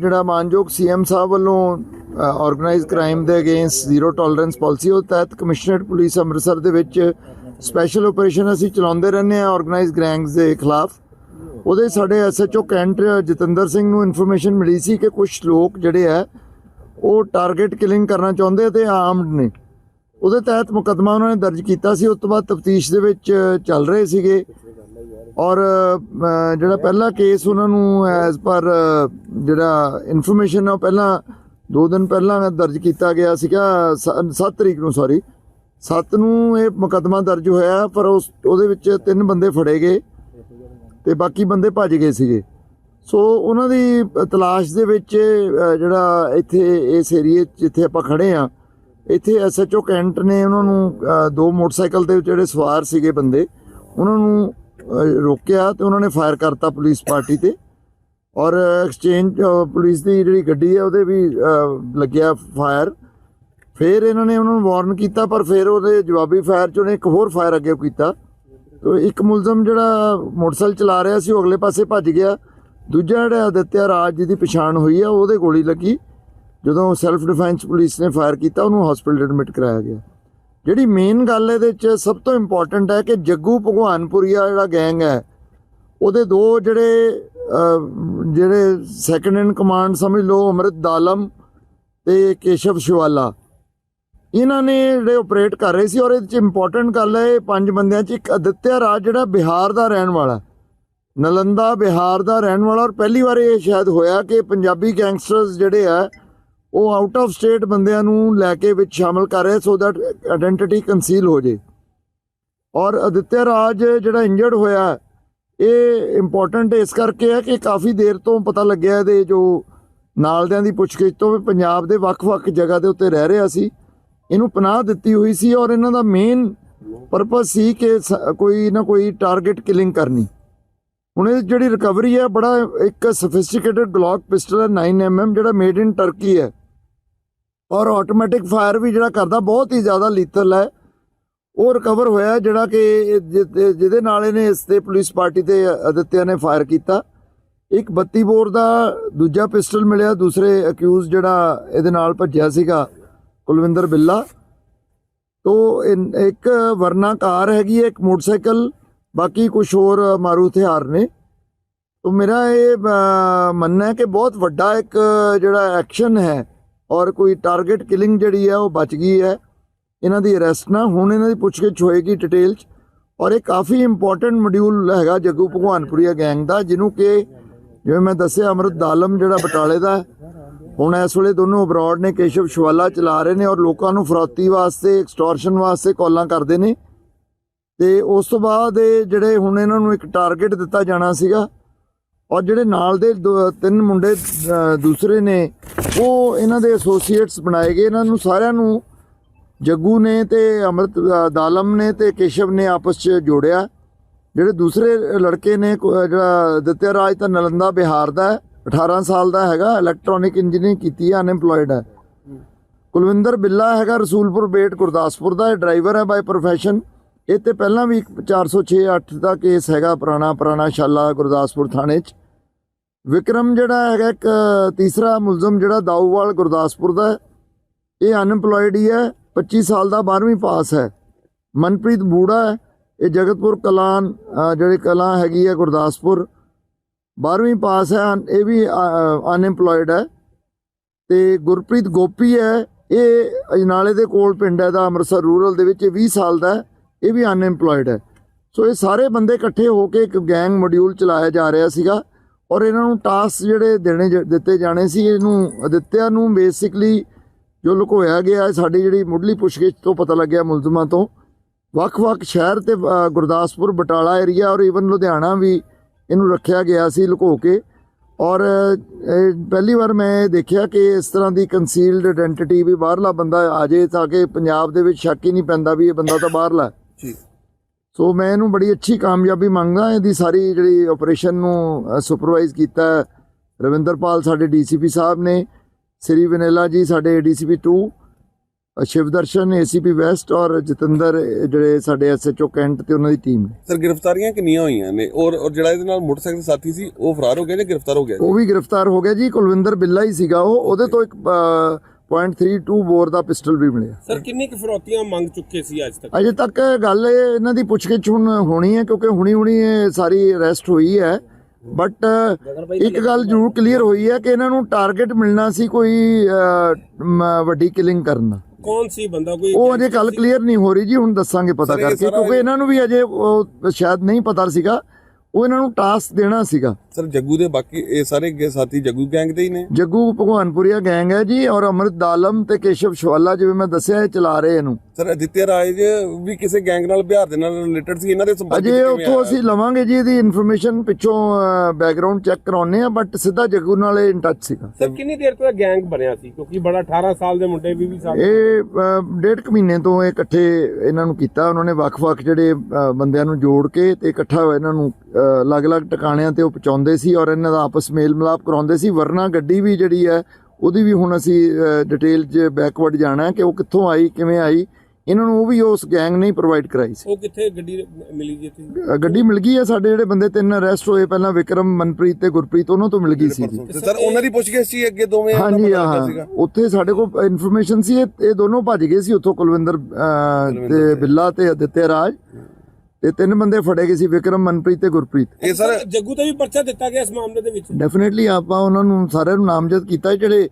ਜਿਹੜਾ ਮਾਨਯੋਗ ਸੀਐਮ ਸਾਹਿਬ ਵੱਲੋਂ ਆਰਗੇਨਾਈਜ਼ ਕ੍ਰਾਈਮ ਦੇ ਅਗੇਂਸਟ ਜ਼ੀਰੋ ਟੋਲਰੈਂਸ ਪਾਲਿਸੀ ਉਹ ਤਹਿਤ ਕਮਿਸ਼ਨਰੇਟ ਪੁਲਿਸ ਅੰਮ੍ਰਿਤਸਰ ਦੇ ਵਿੱਚ ਸਪੈਸ਼ਲ ਆਪਰੇਸ਼ਨ ਅਸੀਂ ਚਲਾਉਂਦੇ ਰਹਿੰਦੇ ਹਾਂ ਆਰਗੇਨਾਈਜ਼ ਗੈਂਗਸ ਦੇ ਖਿਲਾਫ। ਉਹਦੇ ਸਾਡੇ ਐਸਐਚਓ ਕੈਂਟ ਜਤਿੰਦਰ ਸਿੰਘ ਨੂੰ ਇਨਫੋਰਮੇਸ਼ਨ ਮਿਲੀ ਸੀ ਕਿ ਕੁਝ ਲੋਕ ਜਿਹੜੇ ਆ ਉਹ ਟਾਰਗੇਟ ਕਿਲਿੰਗ ਕਰਨਾ ਚਾਹੁੰਦੇ ਤੇ ਆਰਮਡ ਨੇ। ਉਹਦੇ ਤਹਿਤ ਮੁਕੱਦਮਾ ਉਹਨਾਂ ਨੇ ਦਰਜ ਕੀਤਾ ਸੀ। ਉਸ ਤੋਂ ਬਾਅਦ ਤਫਤੀਸ਼ ਦੇ ਵਿੱਚ ਚੱਲ ਰਹੇ ਸੀਗੇ। ਔਰ ਜਿਹੜਾ ਪਹਿਲਾ ਕੇਸ ਉਹਨਾਂ ਨੂੰ ਐਜ਼ ਪਰ ਜਿਹੜਾ ਇਨਫੋਰਮੇਸ਼ਨ ਆ ਉਹ ਪਹਿਲਾਂ ਦੋ ਦਿਨ ਪਹਿਲਾਂ ਦਰਜ ਕੀਤਾ ਗਿਆ ਸੀਗਾ 7 ਤਰੀਕ ਨੂੰ ਸੌਰੀ 7 ਨੂੰ ਇਹ ਮੁਕੱਦਮਾ ਦਰਜ ਹੋਇਆ, ਪਰ ਉਸ, ਉਹਦੇ ਵਿੱਚ ਤਿੰਨ ਬੰਦੇ ਫੜੇ ਗਏ ਤੇ ਬਾਕੀ ਬੰਦੇ ਭੱਜ ਗਏ ਸੀਗੇ। ਸੋ ਉਹਨਾਂ ਦੀ ਤਲਾਸ਼ ਦੇ ਵਿੱਚ ਜਿਹੜਾ ਇੱਥੇ ਇਸ ਏਰੀਏ ਜਿੱਥੇ ਆਪਾਂ ਖੜੇ ਆ, ਇੱਥੇ ਐਸਐਚਓ ਕੈਂਟ ਨੇ ਉਹਨਾਂ ਨੂੰ ਦੋ ਮੋਟਰਸਾਈਕਲ ਦੇ ਜਿਹੜੇ ਸਵਾਰ ਸੀਗੇ ਬੰਦੇ, ਉਹਨਾਂ ਨੂੰ ਰੋਕਿਆ ਤੇ ਉਹਨਾਂ ਨੇ ਫਾਇਰ ਕਰਤਾ ਪੁਲਿਸ ਪਾਰਟੀ ਤੇ। ਔਰ ਐਕਸਚੇਂਜ ਪੁਲਿਸ ਦੀ ਜਿਹੜੀ ਗੱਡੀ ਹੈ, ਉਹਦੇ ਵੀ ਲੱਗਿਆ ਫਾਇਰ। ਫਿਰ ਇਹਨਾਂ ਨੇ ਉਹਨਾਂ ਨੂੰ ਵਾਰਨ ਕੀਤਾ, ਪਰ ਫਿਰ ਉਹਦੇ ਜਵਾਬੀ ਫਾਇਰ ਚ ਉਹਨੇ ਇੱਕ ਹੋਰ ਫਾਇਰ ਅੱਗੇ ਕੀਤਾ। ਤੋ ਇੱਕ ਮੁਲਜ਼ਮ ਜਿਹੜਾ ਮੋਟਰਸਾਈਕਲ ਚਲਾ ਰਿਹਾ ਸੀ, ਉਹ ਅਗਲੇ ਪਾਸੇ ਭੱਜ ਗਿਆ। ਦੂਜਾ ਜਿਹੜਾ ਅਦਿੱਤਿਆ ਰਾਜ ਜੀ ਦੀ ਪਛਾਣ ਹੋਈ ਆ, ਉਹਦੇ ਗੋਲੀ ਲੱਗੀ। ਜਦੋਂ ਸੈਲਫ ਡਿਫੈਂਸ ਪੁਲਿਸ ਨੇ ਫਾਇਰ ਕੀਤਾ, ਉਹਨੂੰ ਹਸਪੀਟਲ ਐਡਮਿਟ ਕਰਾਇਆ ਗਿਆ। ਜਿਹੜੀ ਮੇਨ ਗੱਲ ਇਹਦੇ ਵਿੱਚ ਸਭ ਤੋਂ ਇੰਪੋਰਟੈਂਟ ਹੈ ਕਿ ਜੱਗੂ ਭਗਵਾਨਪੁਰੀਆ ਜਿਹੜਾ ਗੈਂਗ ਹੈ, ਉਹਦੇ ਦੋ ਜਿਹੜੇ ਜਿਹੜੇ ਸੈਕੰਡ ਇਨ ਕਮਾਂਡ ਸਮਝ ਲਓ, ਅਮਰਿਤ ਦਾਲਮ ਤੇ ਕੇਸ਼ਵ ਸ਼ਿਵਾਲਾ। ਇਹਨਾਂ ਨੇ ਜਿਹੜੇ ਆਪਰੇਟ ਕਰ ਰਹੇ ਸੀ ਔਰ ਇਹਦੇ ਚ ਇੰਪੋਰਟੈਂਟ ਗੱਲ ਹੈ, ਇਹ ਪੰਜ ਬੰਦਿਆਂ ਚ ਇੱਕ ਅਦਿੱਤਿਆ ਰਾਜ ਜਿਹੜਾ ਬਿਹਾਰ ਦਾ ਰਹਿਣ ਵਾਲਾ ਨਲੰਦਾ ਬਿਹਾਰ ਦਾ ਰਹਿਣ ਵਾਲਾ ਔਰ ਪਹਿਲੀ ਵਾਰ ਇਹ ਸ਼ਾਇਦ ਹੋਇਆ ਕਿ ਪੰਜਾਬੀ ਗੈਂਗਸਟਰਸ ਜਿਹੜੇ ਆ ਉਹ ਆਊਟ ਆਫ ਸਟੇਟ ਬੰਦਿਆਂ ਨੂੰ ਲੈ ਕੇ ਵਿੱਚ ਸ਼ਾਮਲ ਕਰ ਰਿਹਾ ਸੋ ਦੈਟ ਆਇਡੈਂਟੀਟੀ ਕੰਸੀਲ ਹੋ ਜੇ। ਔਰ ਅਦਿੱਤਿਆ ਰਾਜ ਜਿਹੜਾ ਇੰਜਰਡ ਹੋਇਆ, ਇਹ ਇੰਪੋਰਟੈਂਟ ਇਸ ਕਰਕੇ ਹੈ ਕਿ ਕਾਫੀ ਦੇਰ ਤੋਂ ਪਤਾ ਲੱਗਿਆ ਇਹਦੇ ਜੋ ਨਾਲਦਿਆਂ ਦੀ ਪੁੱਛਗਿੱਛ ਤੋਂ ਵੀ ਪੰਜਾਬ ਦੇ ਵੱਖ-ਵੱਖ ਜਗ੍ਹਾ ਦੇ ਉੱਤੇ ਰਹਿ ਰਿਹਾ ਸੀ। ਇਹਨੂੰ ਪਨਾਹ ਦਿੱਤੀ ਹੋਈ ਸੀ ਔਰ ਇਹਨਾਂ ਦਾ ਮੇਨ ਪਰਪਸ ਸੀ ਕਿ ਸ- ਕੋਈ ਨਾ ਕੋਈ ਟਾਰਗੇਟ ਕਿਲਿੰਗ ਕਰਨੀ। ਹੁਣ ਇਹ ਜਿਹੜੀ ਰਿਕਵਰੀ ਹੈ, ਬੜਾ ਇੱਕ ਸਫਿਸਟੀਕੇਟਡ ਗਲੌਕ ਪਿਸਟਲ ਹੈ 9mm ਜਿਹੜਾ ਮੇਡ ਇਨ ਟਰਕੀ ਹੈ। ਔਰ ਆਟੋਮੈਟਿਕ ਫਾਇਰ ਵੀ ਜਿਹੜਾ ਕਰਦਾ, ਬਹੁਤ ਹੀ ਜ਼ਿਆਦਾ ਲੀਥਲ ਹੈ। ਉਹ ਰਿਕਵਰ ਹੋਇਆ, ਜਿਹੜਾ ਕਿ ਜਿ- ਜਿਹਦੇ ਨਾਲ ਇਹਨੇ ਇਸ ਤੇ ਪੁਲਿਸ ਪਾਰਟੀ ਤੇ ਅਦਿੱਤਿਆ ਨੇ ਫਾਇਰ ਕੀਤਾ। ਇੱਕ 32 ਬੋਰ ਦਾ ਦੂਜਾ ਪਿਸਟਲ ਮਿਲਿਆ, ਦੂਸਰੇ ਅਕਿਊਜ਼ ਜਿਹੜਾ ਇਹਦੇ ਨਾਲ ਭੱਜਿਆ ਸੀਗਾ, ਕੁਲਵਿੰਦਰ ਬਿੱਲਾ। ਤੋ ਇਨ- ਇੱਕ ਵਰਨਾ ਕਾਰ ਹੈਗੀ ਹੈ, ਇੱਕ ਮੋਟਰਸਾਈਕਲ, ਬਾਕੀ ਕੁਝ ਹੋਰ ਮਾਰੂ ਹਥਿਆਰ ਨੇ। ਤੋ ਮੇਰਾ ਇਹ ਮੰਨਣਾ ਹੈ ਕਿ ਬਹੁਤ ਵੱਡਾ ਇੱਕ ਜਿਹੜਾ ਐਕਸ਼ਨ ਹੈ ਔਰ ਕੋਈ ਟਾਰਗੇਟ ਕਿਲਿੰਗ ਜਿਹੜੀ ਹੈ ਉਹ ਬਚ ਗਈ ਹੈ। ਇਹਨਾਂ ਦੀ ਅਰੈਸਟ ਨਾ, ਹੁਣ ਇਹਨਾਂ ਦੀ ਪੁੱਛਗਿੱਛ ਹੋਏਗੀ ਡਿਟੇਲ ਚ। ਔਰ ਇਹ ਕਾਫੀ ਇੰਪੋਰਟੈਂਟ ਮੋਡਿਊਲ ਹੈਗਾ ਜੱਗੂ ਭਗਵਾਨਪੁਰੀਆ ਗੈਂਗ ਦਾ, ਜਿਹਨੂੰ ਕਿ ਜਿਵੇਂ ਮੈਂ ਦੱਸਿਆ, ਅਮਰਤ ਦਾਲਮ ਜਿਹੜਾ ਬਟਾਲੇ ਦਾ ਹੁਣ ਇਸ ਵੇਲੇ ਦੋਨੋਂ ਅਬਰਾਡ ਨੇ, ਕੇਸ਼ਵ ਸ਼ਵਾਲਾ ਚਲਾ ਰਹੇ ਨੇ ਔਰ ਲੋਕਾਂ ਨੂੰ ਫਰੋਤੀ ਵਾਸਤੇ ਐਕਸਟੋਰਸ਼ਨ ਵਾਸਤੇ ਕਾਲਾਂ ਕਰਦੇ ਨੇ। ਤੇ ਉਸ ਤੋਂ ਬਾਅਦ ਇਹ ਜਿਹੜੇ ਹੁਣ ਇਹਨਾਂ ਨੂੰ ਇੱਕ ਟਾਰਗੇਟ ਦਿੱਤਾ ਜਾਣਾ ਸੀਗਾ ਔਰ ਜਿਹੜੇ ਨਾਲ ਦੇ ਦੋ- ਤਿੰਨ ਮੁੰਡੇ ਦੂਸਰੇ ਨੇ, ਉਹ ਇਹਨਾਂ ਦੇ ਐਸੋਸੀਏਟਸ ਬਣਾਏ ਗਏ। ਇਹਨਾਂ ਨੂੰ ਸਾਰਿਆਂ ਨੂੰ ਜੱਗੂ ਨੇ ਤੇ ਅਮਰਤ ਦਾਲਮ ਨੇ ਤੇ ਕੇਸ਼ਵ ਨੇ ਆਪਸ 'ਚ ਜੋੜਿਆ। ਜਿਹੜੇ ਦੂਸਰੇ ਲੜਕੇ ਨੇ ਜਿਹੜਾ ਦਿੱਤਿਆ ਰਾਜ ਤਾਂ ਨਲੰਦਾ ਬਿਹਾਰ ਦਾ ਹੈ 18 ਸਾਲ ਦਾ ਹੈਗਾ ਇਲੈਕਟ੍ਰੋਨਿਕ ਇੰਜੀਨੀਅਰਿੰਗ ਕੀਤੀ ਹੈ ਅਨਐਮਪਲੋਇਡ ਹੈ ਕੁਲਵਿੰਦਰ ਬਿੱਲਾ ਹੈਗਾ ਰਸੂਲਪੁਰ ਬੇਟ, ਗੁਰਦਾਸਪੁਰ ਦਾ, ਇਹ ਡਰਾਈਵਰ ਹੈ ਬਾਈ ਪ੍ਰੋਫੈਸ਼ਨ ਇਹ ਤੇ ਪਹਿਲਾਂ ਵੀ ਇੱਕ 406 8 ਦਾ ਕੇਸ ਹੈਗਾ ਪੁਰਾਣਾ ਪੁਰਾਣਾ ਸ਼ਾਲਾ ਗੁਰਦਾਸਪੁਰ ਥਾਣੇ 'ਚ। ਵਿਕਰਮ ਜਿਹੜਾ ਹੈਗਾ ਇੱਕ ਤੀਸਰਾ ਮੁਲਜ਼ਮ ਜਿਹੜਾ ਦਾਊਵਾਲ ਗੁਰਦਾਸਪੁਰ ਦਾ ਇਹ ਅਨਐਮਪਲੋਇਡ ਹੀ ਹੈ 25 ਸਾਲ ਦਾ 12ਵੀਂ ਪਾਸ ਹੈ। ਮਨਪ੍ਰੀਤ ਬੂੜਾ ਹੈ, ਇਹ ਜਗਤਪੁਰ ਕਲਾਨ ਜਿਹੜੇ ਜਿਹੜੀ ਕਲਾਂ ਹੈਗੀ ਹੈ ਗੁਰਦਾਸਪੁਰ 12ਵੀਂ ਪਾਸ ਹੈ, ਅਨ- ਇਹ ਵੀ ਅਨਐਮਪਲੋਇਡ ਹੈ। ਤੇ ਗੁਰਪ੍ਰੀਤ ਗੋਪੀ ਹੈ, ਇਹ ਅਜਨਾਲੇ ਦੇ ਕੋਲ ਪਿੰਡ ਹੈ ਦਾ ਅੰਮ੍ਰਿਤਸਰ ਰੂਰਲ ਦੇ ਵਿੱਚ, ਇਹ 20 ਸਾਲ ਦਾ ਇਹ ਵੀ ਅਨਐਮਪਲੋਇਡ ਹੈ। ਸੋ ਇਹ ਸਾਰੇ ਬੰਦੇ ਇਕੱਠੇ ਹੋ ਕੇ ਇੱਕ ਗੈਂਗ ਮੋਡਿਊਲ ਚਲਾਇਆ ਜਾ ਰਿਹਾ ਸੀਗਾ। ਔਰ ਇਹਨਾਂ ਨੂੰ ਟਾਸਕ ਜਿਹੜੇ ਦੇਣੇ ਜ- ਦਿੱਤੇ ਜਾਣੇ ਸੀ, ਇਹਨੂੰ ਅਦਿੱਤਿਆ ਨੂੰ ਬੇਸਿਕਲੀ ਜੋ ਲੁਕੋਇਆ ਗਿਆ, ਸਾਡੀ ਜਿਹੜੀ ਮੁੱਢਲੀ ਪੁੱਛਗਿੱਛ ਤੋਂ ਪਤਾ ਲੱਗਿਆ ਮੁਲਜ਼ਮਾਂ ਤੋਂ, ਵੱਖ-ਵੱਖ ਸ਼ਹਿਰ ਤੇ ਗੁਰਦਾਸਪੁਰ, ਬਟਾਲਾ ਏਰੀਆ ਔਰ ਈਵਨ ਲੁਧਿਆਣਾ ਵੀ ਇਹਨੂੰ ਰੱਖਿਆ ਗਿਆ ਸੀ ਲੁਕੋ ਕੇ। ਔਰ ਪਹਿਲੀ ਵਾਰ ਮੈਂ ਦੇਖਿਆ ਕਿ ਇਸ ਤਰ੍ਹਾਂ ਦੀ ਕੰਸੀਲਡ ਆਇਡੈਂਟੀਟੀ ਵੀ ਬਾਹਰਲਾ ਬੰਦਾ ਆ ਜੇ ਤਾਂ ਕਿ ਪੰਜਾਬ ਦੇ ਵਿੱਚ ਸ਼ੱਕ ਹੀ ਨਹੀਂ ਪੈਂਦਾ ਵੀ ਇਹ ਬੰਦਾ ਤਾਂ ਬਾਹਰਲਾ ਜੀ। ਸੋ ਮੈਂ ਇਹਨੂੰ ਬੜੀ ਅੱਛੀ ਕਾਮਯਾਬੀ ਮੰਗਦਾ ਇਹਦੀ ਸਾਰੀ ਜਿਹੜੀ ਆਪਰੇਸ਼ਨ ਨੂੰ ਸੁਪਰਵਾਈਜ਼ ਕੀਤਾ ਰਵਿੰਦਰਪਾਲ ਸਾਡੇ ਡੀਸੀਪੀ ਸਾਹਿਬ ਨੇ ਸ੍ਰੀ ਵਨੇਲਾ ਜੀ ਸਾਡੇ ਡੀਸੀਪੀ 2 ਅ, ਸ਼ਿਵਦਰਸ਼ਨ ਏਸੀਪੀ ਵੈਸਟ ਔਰ ਜਤਿੰਦਰ ਜਿਹੜੇ ਸਾਡੇ ਐਸਐਚਓ ਕੈਂਟ ਤੇ ਉਹਨਾਂ ਦੀ ਟੀਮ ਨੇ। ਸਰ ਗ੍ਰਿਫਤਾਰੀਆਂ ਕਿੰਨੀਆਂ ਹੋਈਆਂ ਨੇ? ਔਰ ਔਰ ਜਿਹੜਾ ਇਹਦੇ ਨਾਲ ਮੋਟਰਸਾਈਕਲ ਸਾਥੀ ਸੀ ਉਹ ਫਰਾਰ ਹੋ ਗਿਆ ਜਾਂ ਗ੍ਰਿਫਤਾਰ ਹੋ ਗਿਆ? ਉਹ ਵੀ ਗ੍ਰਿਫਤਾਰ ਹੋ ਗਿਆ ਜੀ। ਕੁਲਵਿੰਦਰ ਬਿੱਲਾ ਹੀ ਸੀਗਾ ਉਹ। ਉਹਦੇ ਤੋਂ ਇੱਕ .32 ਬੋਰ ਦਾ ਪਿਸਟਲ ਵੀ ਮਿਲਿਆ। ਸਰ ਕਿੰਨੀ ਕੁ ਫਿਰੌਤੀਆਂ ਮੰਗ ਚੁੱਕੇ ਸੀ ਅੱਜ ਤੱਕ? ਅਜੇ ਤੱਕ ਗੱਲ ਇਹ ਇਹਨਾਂ ਦੀ ਪੁੱਛਗਿੱਛ ਹੁਣ ਹੋਣੀ ਹੈ ਕਿਉਂਕਿ ਹੁਣੀ ਹੁਣੀ ਇਹ ਸਾਰੀ ਅਰੈਸਟ ਹੋਈ ਹੈ। ਬਟ ਇੱਕ ਗੱਲ ਜ਼ਰੂਰ ਕਲੀਅਰ ਹੋਈ ਹੈ ਕਿ ਇਹਨਾਂ ਨੂੰ ਟਾਰਗੇਟ ਮਿਲਣਾ ਸੀ ਕੋਈ ਵੱਡੀ ਕਿਲਿੰਗ ਕਰਨ ਦਾ। ਕੌਣ ਸੀ ਬੰਦਾ? ਕੋਈ ਉਹ ਅਜੇ ਗੱਲ ਕਲੀਅਰ ਨਹੀਂ ਹੋ ਰਹੀ ਜੀ ਹੁਣ ਦੱਸਾਂਗੇ ਪਤਾ ਕਰਕੇ ਕਿਉਂਕਿ ਇਹਨਾਂ ਨੂੰ ਵੀ ਅਜੇ ਸ਼ਾਇਦ ਨਹੀਂ ਪਤਾ ਸੀਗਾ। ਉਹ ਇਹਨਾਂ ਨੂੰ ਟਾਸਕ ਦੇਣਾ ਸੀਗਾ। ਸਰ ਜੱਗੂ ਦੇ ਬਾਕੀ ਇਹ ਸਾਰੇ ਗੇ ਸਾਥੀ ਜੱਗੂ ਗੈਂਗ ਦੇ ਹੀ ਨੇ? ਜੱਗੂ ਭਗਵਾਨਪੁਰੀਆ ਗੈਂਗ ਹੈ ਜੀ ਔਰ ਅਮਰਿਤ ਦਾਲਮ ਤੇ ਕੇਸ਼ਵ ਸ਼ਵਾਲਾ ਜਿਵੇਂ ਮੈਂ ਦੱਸਿਆ ਇਹ ਚਲਾ ਰਹੇ ਇਹਨੂੰ। ਸਰ ਅਦਿੱਤਿਆ ਰਾਜ ਵੀ ਕਿਸੇ ਗੈਂਗ ਨਾਲ ਬਿਹਾਰ ਦੇ ਨਾਲ ਰਿਲੇਟਡ ਸੀ ਇਹਨਾਂ ਦੇ ਸੰਪਰਕ ਅਜੇ ਉੱਥੋਂ? ਅਸੀਂ ਲਵਾਂਗੇ ਜੀ ਇਹਦੀ ਇਨਫੋਰਮੇਸ਼ਨ ਪਿੱਛੋਂ ਬੈਕਗ੍ਰਾਉਂਡ ਚੈੱਕ ਕਰਾਉਨੇ ਆ ਬਟ ਸਿੱਧਾ ਜੱਗੂ ਨਾਲ ਇਨ ਟੱਚ ਸੀਗਾ। ਸਰ ਕਿੰਨੀ ਦੇਰ ਤੋਂ ਇਹ ਗੈਂਗ ਬਣਿਆ ਸੀ? ਕਿਉਂਕਿ ਬੜਾ 18 ਸਾਲ ਦੇ ਮੁੰਡੇ 20 ਸਾਲ ਦੇ ਇਹ ਡੇਢ ਕੁ ਮਹੀਨੇ ਤੋਂ ਇਹ ਇਕੱਠੇ ਇਹਨਾਂ ਨੂੰ ਕੀਤਾ ਉਹਨਾਂ ਨੇ ਵੱਖ-ਵੱਖ ਜਿਹੜੇ ਬੰਦਿਆਂ ਨੂੰ ਜੋੜ ਕੇ ਤੇ ਇਕੱਠਾ ਇਹਨਾਂ ਨੂੰ ਅਲੱਗ-ਅਲੱਗ ਟਿਕਾਣਿਆਂ ਤੇ ਉਹ ਪਹੁੰਚਾਉਂਦੇ ਸੀ ਔਰ ਇਹਨਾਂ ਦਾ ਆਪਸ ਮੇਲ ਮਿਲਾਪ ਕਰਾਉਂਦੇ ਸੀ। ਵਰਨਾ ਗੱਡੀ ਵੀ ਜਿਹੜੀ ਹੈ ਉਹਦੀ ਵੀ ਹੁਣ ਅਸੀਂ ਡਿਟੇਲ 'ਚ ਬੈਕਵਰਡ ਜਾਣਾ ਕਿ ਉਹ ਕਿੱਥੋਂ ਆਈ ਕਿਵੇਂ ਆਈ ਇਹਨਾਂ ਨੂੰ ਉਹ ਵੀ ਉਸ ਗੈਂਗ ਨੇ ਪ੍ਰੋਵਾਈਡ ਕਰਾਈ ਸੀ। ਉਹ ਕਿੱਥੇ ਗੱਡੀ ਮਿਲੀ ਜੀ ਅ, ਗੱਡੀ ਮਿਲ ਗਈ ਹੈ ਸਾਡੇ ਜਿਹੜੇ ਬੰਦੇ ਤਿੰਨ ਅਰੈਸਟ ਹੋਏ ਪਹਿਲਾਂ ਵਿਕਰਮ ਮਨਪ੍ਰੀਤ ਤੇ ਗੁਰਪ੍ਰੀਤ ਉਹਨਾਂ ਤੋਂ ਮਿਲ ਗਈ ਸੀ ਜੀ। ਤੇ ਸਰ ਉਹਨਾਂ ਦੀ ਪੁੱਛਗਿੱਛ ਸੀ ਅੱਗੇ ਦੋਵੇਂ ਹਾਂਜੀ ਹਾਂ ਉੱਥੇ ਸਾਡੇ ਕੋਲ ਇਨਫੋਰਮੇਸ਼ਨ ਸੀ ਇਹ ਦੋਨੋਂ ਭੱਜ ਗਏ ਸੀ ਉੱਥੋਂ ਕੁਲਵਿੰਦਰ ਤੇ ਬਿੱਲਾ ਤੇ ਅਦਿੱਤਿਆ ਰਾਜ। ਤੇ ਤਿੰਨ ਬੰਦੇ ਫੜੇ ਗਏ ਸੀ ਵਿਕਰਮ ਮਨਪ੍ਰੀਤ ਤੇ ਗੁਰਪ੍ਰੀਤ। ਇਹ ਸਰ ਜੱਗੂ ਤੇ ਵੀ ਪਰਚਾ ਦਿੱਤਾ ਗਿਆ ਇਸ ਮਾਮਲੇ ਦੇ ਵਿੱਚ। ਡੈਫੀਨਿਟਲੀ ਆਪਾਂ ਉਹਨਾਂ ਨੂੰ ਸਾਰਿਆਂ ਨੂੰ ਨਾਮਜ਼ਦ ਕੀਤਾ ਜਿਹੜੇ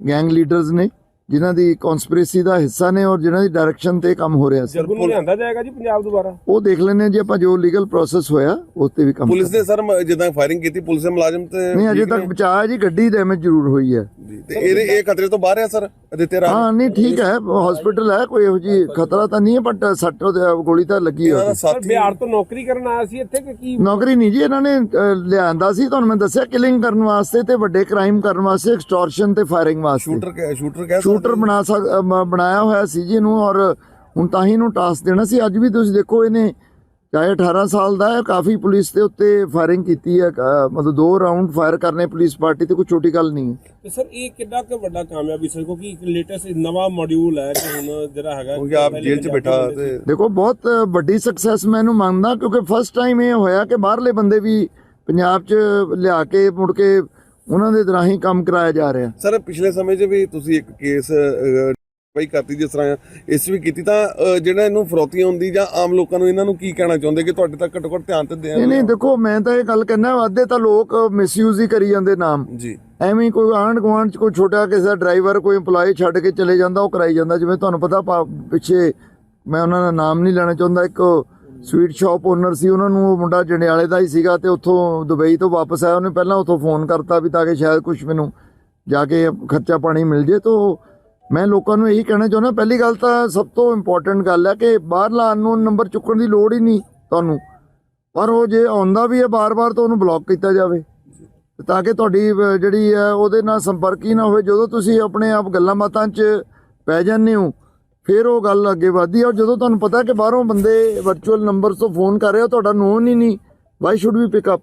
ਗੈਂਗ ਲੀਡਰਸ ਨੇ। ਜਿਨ੍ਹਾਂ ਦੀ ਕਨਸਪੀਰੇਸੀ ਦਾ ਹਿੱਸਾ ਨੇ ਔਰ ਜਿਨ੍ਹਾਂ ਦੀ ਡਾਇਰੈਕਸ਼ਨ ਤੇ ਕੰਮ ਹੋ ਰਿਹਾ ਸੀ। ਜੱਗੂ ਨੂੰ ਲਿਆਂਦਾ ਜਾਏਗਾ ਜੀ ਪੰਜਾਬ ਦੁਬਾਰਾ? ਉਹ ਦੇਖ ਲੈਣੇ ਆ ਜੀ ਆਪਾਂ ਜੋ ਲੀਗਲ ਪ੍ਰੋਸੈਸ ਹੋਇਆ ਉਸ ਤੇ ਵੀ ਕੰਮ ਪੁਲਿਸ ਨੇ ਸਰ ਜਿੱਦਾਂ ਫਾਇਰਿੰਗ ਕੀਤੀ ਪੁਲਿਸ ਦੇ ਮੁਲਾਜ਼ਮ ਤੇ ਨਹੀਂ ਅਜੇ ਤੱਕ? ਬਚਾਅ ਜੀ ਗੱਡੀ ਡੈਮੇਜ ਜ਼ਰੂਰ ਹੋਈ ਹੈ। ਜੀ, ਤੇ ਇਹਦੇ ਇਹ ਖਤਰੇ ਤੋਂ ਬਾਹਰ ਆ ਸਰ ਅਦਿੱਤਿਆ ਰਾਜ ਹਾਂ ਨਹੀਂ ਠੀਕ ਹੈ ਹਸਪੀਟਲ ਹੈ ਕੋਈ ਇਹੋ ਜੀ ਖਤਰਾ ਤਾਂ ਨਹੀਂ ਹੈ ਬਟ ਸੱਟ ਗੋਲੀ ਤਾਂ ਲੱਗੀ ਹੋਈ ਸਰ ਸਾਥੀ ਬਿਹਾਰ ਤੋਂ ਨੌਕਰੀ ਕਰਨ ਆਇਆ ਸੀ ਇੱਥੇ ਕਿ ਕੀ? ਨੌਕਰੀ ਨਹੀਂ ਜੀ ਇਹਨਾਂ ਨੇ ਲਿਆਂਦਾ ਸੀ ਤੁਹਾਨੂੰ ਮੈਂ ਦੱਸਿਆ ਕਿਲਿੰਗ ਕਰਨ ਵਾਸਤੇ ਤੇ ਵੱਡੇ ਕ੍ਰਾਈਮ ਕਰਨ ਵਾਸਤੇ ਐਕਸਟੋਰਸ਼ਨ ਤੇ ਫਾਇਰਿੰਗ ਵਾਸਤੇ। ਸ਼ੂਟਰ ਕਹਿ- ਸ਼ੂਟਰ ਕਹਿ ਸਕਦੇ ਬਣਾ ਬਣਾਇਆ ਹੋਇਆ ਸੀ ਜੀ ਇਹਨੂੰ ਔਰ ਹੁਣ ਤਾਂ ਹੀ ਇਹਨੂੰ ਟਾਸਕ ਦੇਣਾ ਸੀ। ਅੱਜ ਵੀ ਤੁਸੀਂ ਦੇਖੋ ਇਹਨੇ ਚਾਹੇ 18 ਸਾਲ ਦਾ ਹੈ ਕਾਫੀ ਪੁਲਿਸ ਦੇ ਉੱਤੇ ਫਾਇਰਿੰਗ ਕੀਤੀ ਹੈ। ਮਤਲਬ ਦੋ ਰਾਉਂਡ ਫਾਇਰ ਕਰਨੇ ਪੁਲਿਸ ਪਾਰਟੀ ਤੇ ਕੋਈ ਛੋਟੀ ਗੱਲ ਨਹੀਂ। ਹੈ ਤੇ ਸਰ ਇਹ ਕਿੱਡਾ ਕੁ ਵੱਡਾ ਕਾਮਯਾਬੀ ਸਰ? ਕਿਉਂਕਿ ਇੱਕ ਲੇਟੈਸਟ ਨਵਾਂ ਮੋਡਿਊਲ ਹੈ ਕਿ ਹੁਣ ਜਿਹੜਾ ਹੈਗਾ ਕਿਉਂਕਿ ਆਪ ਜੇਲ੍ਹ 'ਚ ਬੈਠਾ ਤੇ ਦੇਖੋ ਬਹੁਤ ਵੱਡੀ ਸਕਸੈਸ ਮੈਂ ਇਹਨੂੰ ਮੰਨਦਾ ਕਿਉਂਕਿ ਫਸਟ ਟਾਈਮ ਇਹ ਹੋਇਆ ਕਿ ਬਾਹਰਲੇ ਬੰਦੇ ਵੀ ਪੰਜਾਬ 'ਚ ਲਿਆ ਕੇ ਮੁੜ ਕੇ ਉਹਨਾਂ ਦੇ ਰਾਹੀਂ ਕੰਮ ਕਰਾਇਆ ਜਾ ਰਿਹਾ। ਸਰ ਪਿਛਲੇ ਸਮੇਂ 'ਚ ਵੀ ਤੁਸੀਂ ਇੱਕ ਕੇਸ ਪਈ ਕਰਤੀ ਜਿਸ ਤਰ੍ਹਾਂ ਇਸ ਵੀ ਕੀਤੀ ਤਾਂ ਜਿਹੜਾ ਇਹਨੂੰ ਫਰੋਤੀਆਂ ਹੁੰਦੀ ਜਾਂ ਆਮ ਲੋਕਾਂ ਨੂੰ ਇਹਨਾਂ ਨੂੰ ਕੀ ਕਹਿਣਾ ਚਾਹੁੰਦੇ ਕਿ ਤੁਹਾਡੇ ਤੱਕ ਘੱਟੋ ਘੱਟ ਧਿਆਨ ਤੇ ਦੇਣ ਨਹੀਂ ਦੇਖੋ ਮੈਂ ਤਾਂ ਇਹ ਗੱਲ ਕਹਿੰਦਾ ਅੱਧੇ ਤਾਂ ਲੋਕ ਮਿਸਯੂਜ਼ ਹੀ ਕਰੀ ਜਾਂਦੇ ਨਾਮ। ਜੀ। ਐਵੇਂ ਕੋਈ ਆਂਢ ਗੁਆਂਢ ਚ ਕੋਈ ਛੋਟਾ ਕਿਸੇ ਦਾ ਡਰਾਈਵਰ ਕੋਈ EMPLOYE ਛੱਡ ਕੇ ਚਲੇ ਜਾਂਦਾ ਉਹ ਕਰਾਈ ਜਾਂਦਾ। ਜਿਵੇਂ ਤੁਹਾਨੂੰ ਪਤਾ ਪਿੱਛੇ ਮੈਂ ਉਹਨਾਂ ਦਾ ਨਾਮ ਨਹੀਂ ਲੈਣਾ ਚਾਹੁੰਦਾ ਇੱਕ ਸਵੀਟ ਸ਼ਾਪ ਓਨਰ ਸੀ, ਉਹਨਾਂ ਨੂੰ ਉਹ ਮੁੰਡਾ ਜੰਡਿਆਲੇ ਦਾ ਹੀ ਸੀਗਾ ਤੇ ਉੱਥੋਂ ਦੁਬਈ ਤੋਂ ਵਾਪਸ ਆਇਆ। ਉਹਨੇ ਪਹਿਲਾਂ ਉੱਥੋਂ ਫੋਨ ਕਰਤਾ ਵੀ ਤਾਂ ਕਿ ਸ਼ਾਇਦ ਕੁਝ ਮੈਨੂੰ ਜਾ ਕੇ ਖਰਚਾ ਪਾਣੀ ਮਿਲ ਜੇ। ਤੋਂ ਮੈਂ ਲੋਕਾਂ ਨੂੰ ਇਹੀ ਕਹਿਣਾ ਚਾਹੁੰਦਾ, ਪਹਿਲੀ ਗੱਲ ਤਾਂ ਸਭ ਤੋਂ ਇੰਪੋਰਟੈਂਟ ਗੱਲ ਹੈ ਕਿ ਬਾਹਰਲਾ ਅਨਨੋਨ ਨੰਬਰ ਚੁੱਕਣ ਦੀ ਲੋੜ ਹੀ ਨਹੀਂ ਤੁਹਾਨੂੰ। ਪਰ ਉਹ ਜੇ ਆਉਂਦਾ ਵੀ ਹੈ ਬਾਰ-ਬਾਰ ਤਾਂ ਉਹਨੂੰ ਬਲੌਕ ਕੀਤਾ ਜਾਵੇ। ਤਾਂ ਕਿ ਤੁਹਾਡੀ ਜਿਹੜੀ ਹੈ, ਉਹਦੇ ਨਾਲ ਸੰਪਰਕ ਹੀ ਨਾ ਹੋਵੇ। ਜਦੋਂ ਤੁਸੀਂ ਆਪਣੇ ਆਪ ਗੱਲਾਂ ਬਾਤਾਂ 'ਚ ਪੈ ਜਾਂਦੇ ਹੋ ਫਿਰ ਉਹ ਗੱਲ ਅੱਗੇ ਵਧਦੀ ਹੈ ਔਰ ਜਦੋਂ ਤੁਹਾਨੂੰ ਪਤਾ ਕਿ ਬਾਹਰੋਂ ਬੰਦੇ ਵਰਚੁਅਲ ਨੰਬਰ ਤੋਂ ਫੋਨ ਕਰ ਰਹੇ ਹੋ ਤੁਹਾਡਾ ਨੋਨ ਹੀ ਨਹੀਂ। Why should we pick up